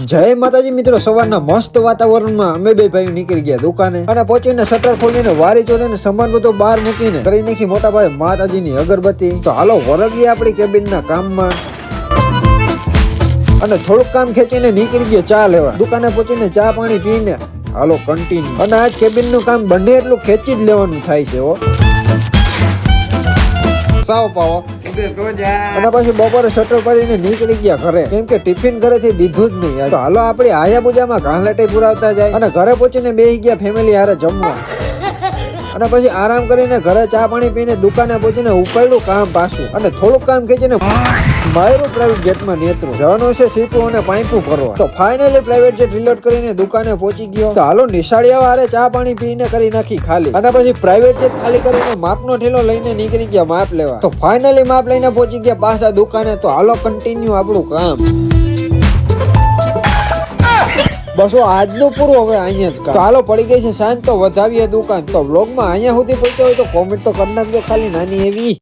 જય માતાજી મિત્રો, સવારના મસ્ત વાતાવરણમાં અમે બે ભાઈ નીકળી ગયા દુકાને અને પહોંચીને શટર ખોલીને વારી ચોરીને સામાન બધો બહાર મૂકીને કરી નાખી મોટા ભાઈ માતાજીની અગરબત્તી. તો હાલો વરગીએ આપણી કેબિનના કામમાં. અને થોડુંક કામ ખેંચીને નીકળી ગયા ચા લેવા. દુકાને પહોંચીને ચા પાણી પીને. હાલો કન્ટિન્યુ અને આજ કેબિનનું કામ બંને એટલું ખેંચી જ લેવાનું થાય છે હો. સાવ પાવો. અને પછી બપોરે શટર પાડીને નીકળી ગયા ઘરે. કેમ કે ટિફિન ઘરેથી દીધું જ નહીં. તો હાલો આપણી આયા પૂજામાં ઘાસલેટે પુરાવતા જાય. અને ઘરે પહોંચીને બેસી ગયા ફેમિલી હારે જમવા. અને પછી આરામ કરીને ઘરે ચા પાણી પીને દુકાને પહોંચીને ઉપાડ્યું કામ પાછું. અને થોડુંક કામ ખેંચીને માયરું પ્રાઇવેટ જેટમાં નેત્રો. જવાનો છે સીપું અને પાઇપું ભરવા. તો ફાઇનલી પ્રાઇવેટ જેટ રિલોડ કરીને દુકાને પહોંચી ગયો. તો હાલો નિશાળિયા વારે ચા પાણી પીને કરી નાખી ખાલી. અને પછી પ્રાઇવેટ જેટ ખાલી કરીને માપનો ઠેલો લઈને નીકળી ગયા માપ લેવા. તો ફાઇનલી માપ લઈને પહોંચી ગયા પાછા દુકાને. તો હાલો કન્ટિન્યુ આપણું કામ. બસો આજનું પૂરું હવે અહીંયા જ. હાલો પડી ગઈ છે સાંજ તો વધાવીએ દુકાન. તો વ્લોગમાં અહીંયા સુધી પહોંચ્યા હોય તો કોમેન્ટ તો કરી નાખજો ખાલી નાની એવી.